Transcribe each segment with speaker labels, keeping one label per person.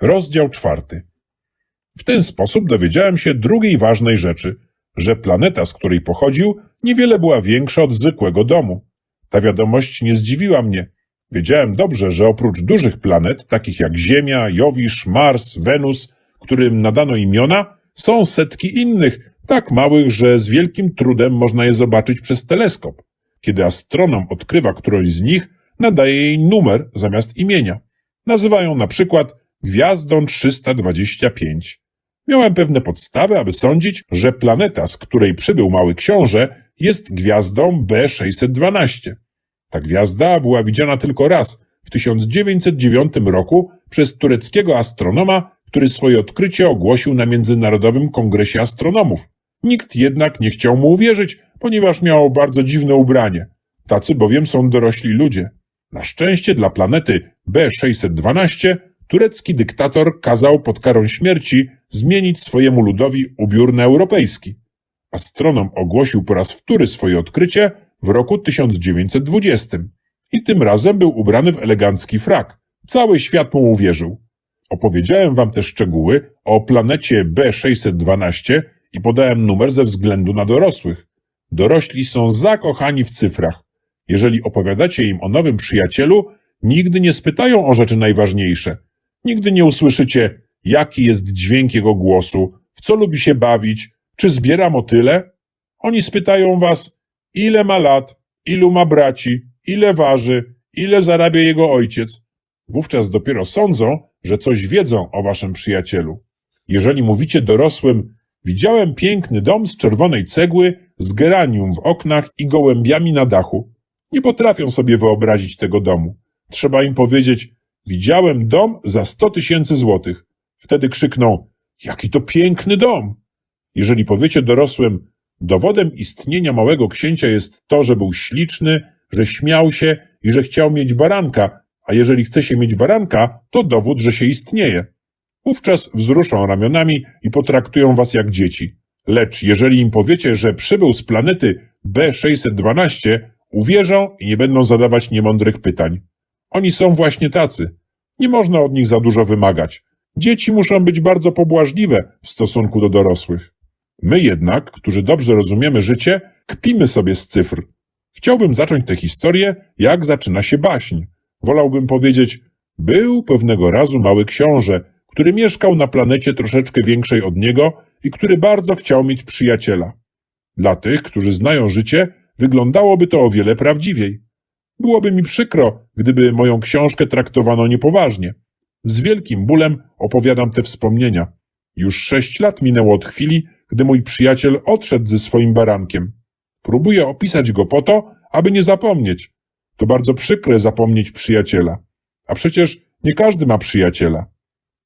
Speaker 1: Rozdział czwarty. W ten sposób dowiedziałem się drugiej ważnej rzeczy, że planeta, z której pochodził, niewiele była większa od zwykłego domu. Ta wiadomość nie zdziwiła mnie. Wiedziałem dobrze, że oprócz dużych planet, takich jak Ziemia, Jowisz, Mars, Wenus, którym nadano imiona, są setki innych, tak małych, że z wielkim trudem można je zobaczyć przez teleskop. Kiedy astronom odkrywa którąś z nich, nadaje jej numer zamiast imienia. Nazywają na przykład gwiazdą 325. Miałem pewne podstawy, aby sądzić, że planeta, z której przybył mały książę, jest gwiazdą B612. Ta gwiazda była widziana tylko raz, w 1909 roku, przez tureckiego astronoma, który swoje odkrycie ogłosił na Międzynarodowym Kongresie Astronomów. Nikt jednak nie chciał mu uwierzyć, ponieważ miał bardzo dziwne ubranie. Tacy bowiem są dorośli ludzie. Na szczęście dla planety B612 turecki dyktator kazał pod karą śmierci zmienić swojemu ludowi ubiór na europejski. Astronom ogłosił po raz wtóry swoje odkrycie w roku 1920 i tym razem był ubrany w elegancki frak. Cały świat mu uwierzył. Opowiedziałem wam te szczegóły o planecie B612 i podałem numer ze względu na dorosłych. Dorośli są zakochani w cyfrach. Jeżeli opowiadacie im o nowym przyjacielu, nigdy nie spytają o rzeczy najważniejsze. Nigdy nie usłyszycie, jaki jest dźwięk jego głosu, w co lubi się bawić, czy zbiera motyle. Oni spytają was, ile ma lat, ilu ma braci, ile waży, ile zarabia jego ojciec. Wówczas dopiero sądzą, że coś wiedzą o waszym przyjacielu. Jeżeli mówicie dorosłym, widziałem piękny dom z czerwonej cegły, z geranium w oknach i gołębiami na dachu. Nie potrafią sobie wyobrazić tego domu. Trzeba im powiedzieć, widziałem dom za sto tysięcy złotych. Wtedy krzykną, jaki to piękny dom. Jeżeli powiecie dorosłym, dowodem istnienia małego księcia jest to, że był śliczny, że śmiał się i że chciał mieć baranka, a jeżeli chce się mieć baranka, to dowód, że się istnieje. Wówczas wzruszą ramionami i potraktują was jak dzieci. Lecz jeżeli im powiecie, że przybył z planety B612, uwierzą i nie będą zadawać niemądrych pytań. Oni są właśnie tacy. Nie można od nich za dużo wymagać. Dzieci muszą być bardzo pobłażliwe w stosunku do dorosłych. My jednak, którzy dobrze rozumiemy życie, kpimy sobie z cyfr. Chciałbym zacząć tę historię, jak zaczyna się baśń. Wolałbym powiedzieć, był pewnego razu mały książę, który mieszkał na planecie troszeczkę większej od niego i który bardzo chciał mieć przyjaciela. Dla tych, którzy znają życie, wyglądałoby to o wiele prawdziwiej. Byłoby mi przykro, gdyby moją książkę traktowano niepoważnie. Z wielkim bólem opowiadam te wspomnienia. Już sześć lat minęło od chwili, gdy mój przyjaciel odszedł ze swoim barankiem. Próbuję opisać go po to, aby nie zapomnieć. To bardzo przykre zapomnieć przyjaciela. A przecież nie każdy ma przyjaciela.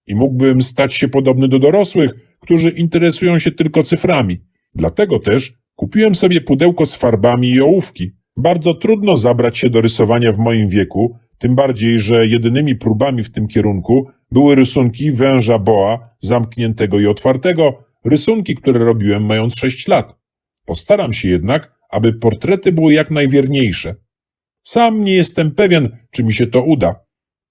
Speaker 1: I mógłbym stać się podobny do dorosłych, którzy interesują się tylko cyframi. Dlatego też kupiłem sobie pudełko z farbami i ołówki. Bardzo trudno zabrać się do rysowania w moim wieku, tym bardziej, że jedynymi próbami w tym kierunku były rysunki węża boa, zamkniętego i otwartego, rysunki, które robiłem mając sześć lat. Postaram się jednak, aby portrety były jak najwierniejsze. Sam nie jestem pewien, czy mi się to uda.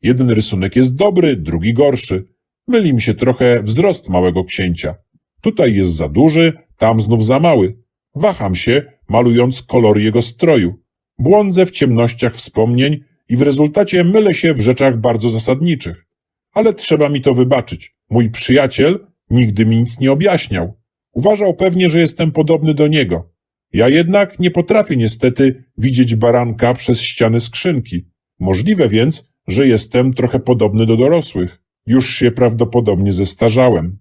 Speaker 1: Jeden rysunek jest dobry, drugi gorszy. Myli mi się trochę wzrost małego księcia. Tutaj jest za duży, tam znów za mały. Waham się, malując kolor jego stroju. Błądzę w ciemnościach wspomnień i w rezultacie mylę się w rzeczach bardzo zasadniczych. Ale trzeba mi to wybaczyć. Mój przyjaciel nigdy mi nic nie objaśniał. Uważał pewnie, że jestem podobny do niego. Ja jednak nie potrafię niestety widzieć baranka przez ściany skrzynki. Możliwe więc, że jestem trochę podobny do dorosłych. Już się prawdopodobnie zestarzałem.